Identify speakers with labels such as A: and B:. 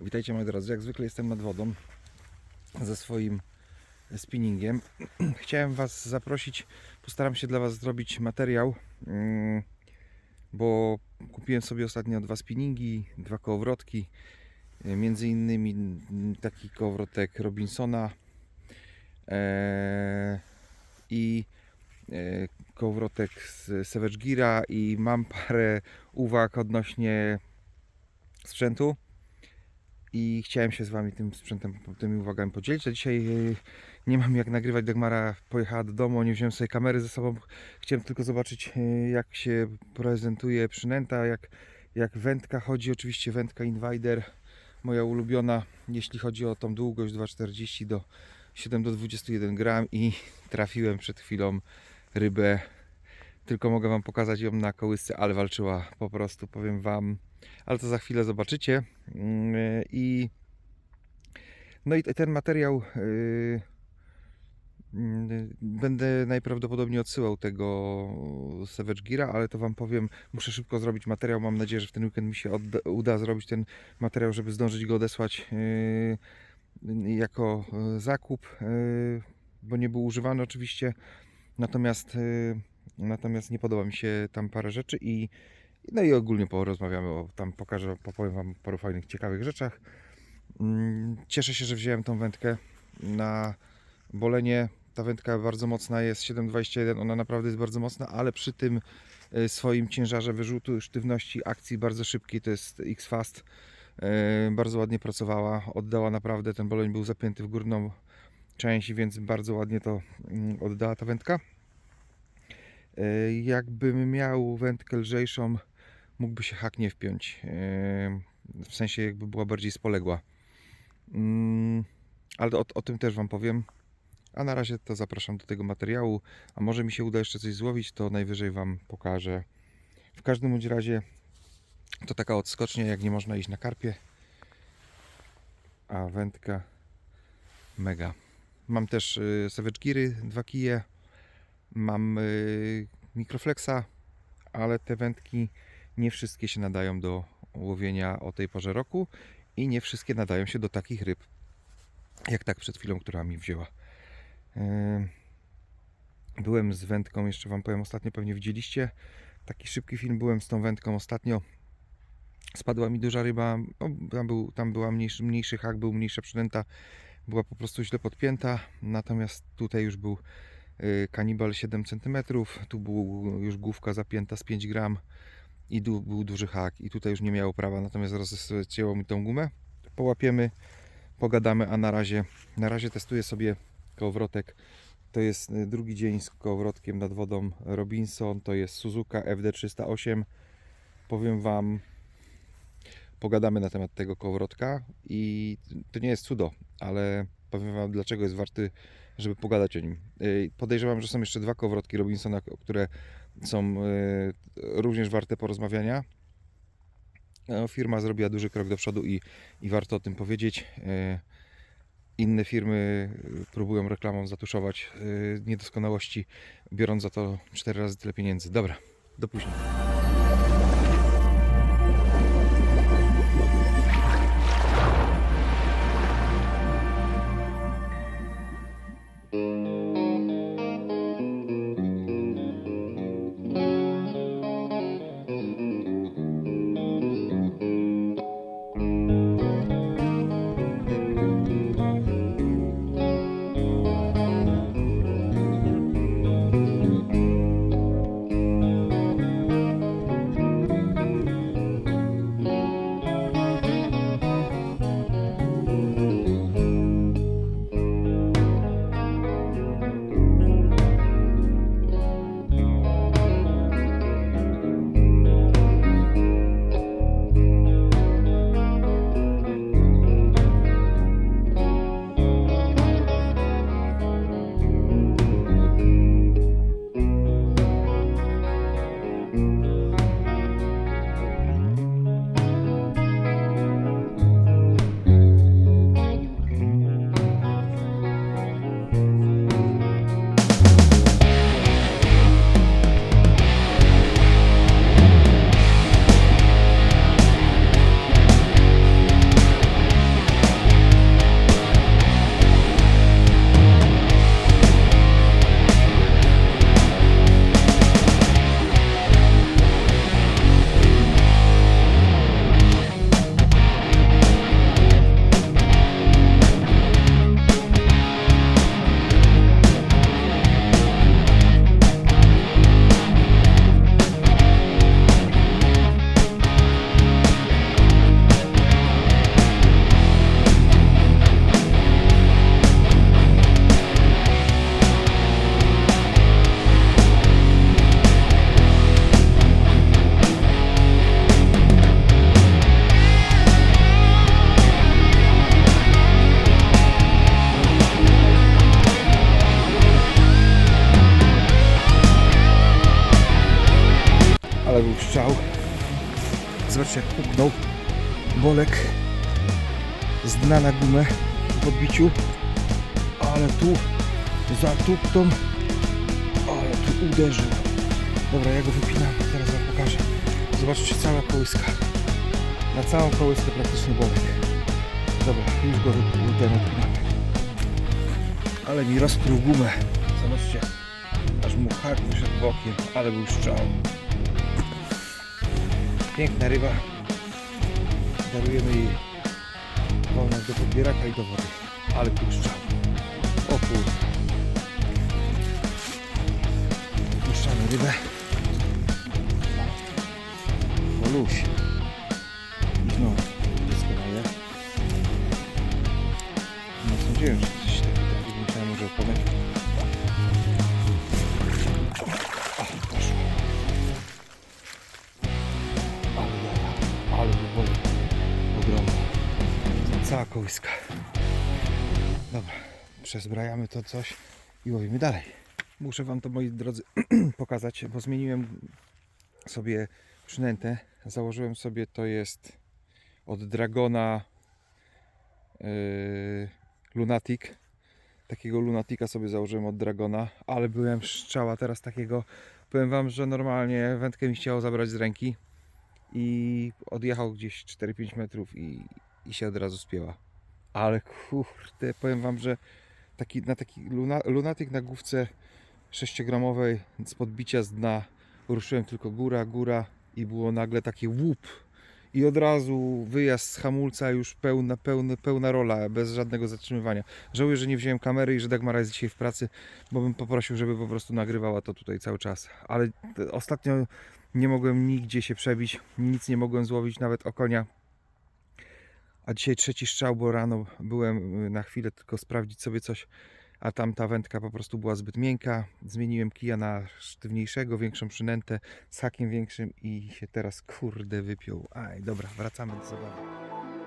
A: Witajcie moi drodzy, jak zwykle jestem nad wodą ze swoim spinningiem. Chciałem Was zaprosić, postaram się dla Was zrobić materiał, mm, bo kupiłem sobie ostatnio dwa spinningi, dwa kołowrotki, między innymi taki kołowrotek Robinsona e, i e, kołowrotek z Savage Geara i mam parę uwag odnośnie sprzętu i chciałem się z Wami tym sprzętem, tymi uwagami podzielić. A dzisiaj e, nie mam jak nagrywać. Dagmara pojechała do domu, nie wziąłem sobie kamery ze sobą. Chciałem tylko zobaczyć, e, jak się prezentuje przynęta, jak, jak wędka chodzi. Oczywiście wędka Invider, moja ulubiona, jeśli chodzi o tą długość 2,40 do 7 do 21 gram i trafiłem przed chwilą rybę. Tylko mogę Wam pokazać ją na kołysce, ale walczyła po prostu, powiem Wam. Ale to za chwilę zobaczycie. Mm, I no i ten materiał yy, będę najprawdopodobniej odsyłał tego Savage Geara, ale to Wam powiem, muszę szybko zrobić materiał. Mam nadzieję, że w ten weekend mi się uda zrobić ten materiał, żeby zdążyć go odesłać yy, jako yy, zakup, bo nie był używany oczywiście. Natomiast, natomiast nie podoba mi się tam parę rzeczy i no i ogólnie porozmawiamy, o, tam pokażę, popowiem Wam paru fajnych, ciekawych rzeczach. Mm, Cieszę się, że wziąłem tą wędkę na bolenie. Ta wędka bardzo mocna jest, 7,21, ona naprawdę jest bardzo mocna, ale przy tym y, swoim ciężarze wyrzutu, sztywności akcji bardzo szybkiej, to jest X-Fast. Y, Bardzo ładnie pracowała, oddała naprawdę, ten boleń był zapięty w górną część, więc bardzo ładnie to mm, oddała ta wędka. Y, Jakbym miał wędkę lżejszą, mógłby się hak nie wpiąć. Yy, W sensie jakby była bardziej spoległa. Mm, Ale o, o tym też Wam powiem. A na razie to zapraszam do tego materiału. A może mi się uda jeszcze coś złowić, to najwyżej Wam pokażę. W każdym bądź razie to taka odskocznia, jak nie można iść na karpie. A wędka mega. Mam też y, Savage Geary, dwa kije. Mam y, Microflexa, ale te wędki nie wszystkie się nadają do łowienia o tej porze roku i nie wszystkie nadają się do takich ryb, jak tak przed chwilą, która mi wzięła. Yy, Byłem z wędką, jeszcze Wam powiem, ostatnio pewnie widzieliście taki szybki film, byłem z tą wędką ostatnio. Spadła mi duża ryba, no, tam, był, tam była mniejszy, mniejszy hak, był mniejsza przynęta, była po prostu źle podpięta, natomiast tutaj już był kanibal 7 cm, tu był już główka zapięta z 5 gram i był duży hak i tutaj już nie miało prawa, natomiast rozcięło mi tą gumę. Połapiemy, pogadamy, a na razie, na razie testuję sobie kołowrotek. To jest y, drugi dzień z kołowrotkiem nad wodą Robinson, to jest Suzuka FD308. Powiem Wam, pogadamy na temat tego kołowrotka i to nie jest cudo, ale powiem Wam dlaczego jest warty, żeby pogadać o nim. Y, Podejrzewam, że są jeszcze dwa kołowrotki Robinsona, które są y, również warte porozmawiania. No, Firma zrobiła duży krok do przodu i, i warto o tym powiedzieć. Y, Inne firmy próbują reklamą zatuszować niedoskonałości, biorąc za to 4 razy tyle pieniędzy. Dobra, do później. Jak puknął bolek z dna na gumę w odbiciu. Ale tu zatuptą. Ale tu uderzył. Dobra, ja go wypinam. Zaraz wam pokażę. Zobaczcie cała kołyska. Na całą kołyskę praktycznie bolek. Dobra, już go ten odpinamy. Ale mi rozpruł gumę. Zobaczcie. Aż mu hak wyszedł bokiem, ale był strzał. Piękna ryba. Darujemy jej wolność do podbieraka i do wody. Ale strzał. O kurde. Puszczamy rybę. Oluś. I znowu daje. Nie sądziłem, że coś takiego takiego musiałem może Cała kołyska. Dobra, przezbrajamy to coś i łowimy dalej. Muszę Wam to, moi drodzy, pokazać, bo zmieniłem sobie przynętę. Założyłem sobie, to jest od Dragona yy, Lunatic. Takiego Lunatika sobie założyłem od Dragona, ale byłem strzała teraz takiego. Powiem Wam, że normalnie wędkę mi chciało zabrać z ręki i odjechał gdzieś 4-5 metrów i, i się od razu spięła. Ale kurde, powiem Wam, że taki, na taki luna, lunatyk na główce 6-gramowej z podbicia z dna ruszyłem tylko góra, góra i było nagle taki łup i od razu wyjazd z hamulca już pełna, pełna, pełna rola, bez żadnego zatrzymywania. Żałuję, że nie wziąłem kamery i że Dagmara jest dzisiaj w pracy, bo bym poprosił, żeby po prostu nagrywała to tutaj cały czas. Ale ostatnio nie mogłem nigdzie się przebić, nic nie mogłem złowić, nawet okonia. A dzisiaj trzeci strzał, bo rano byłem y, na chwilę tylko sprawdzić sobie coś, a tam ta wędka po prostu była zbyt miękka. Zmieniłem kija na sztywniejszego, większą przynętę z hakiem większym i się teraz kurde wypiął. Aj, dobra, wracamy do zabawy.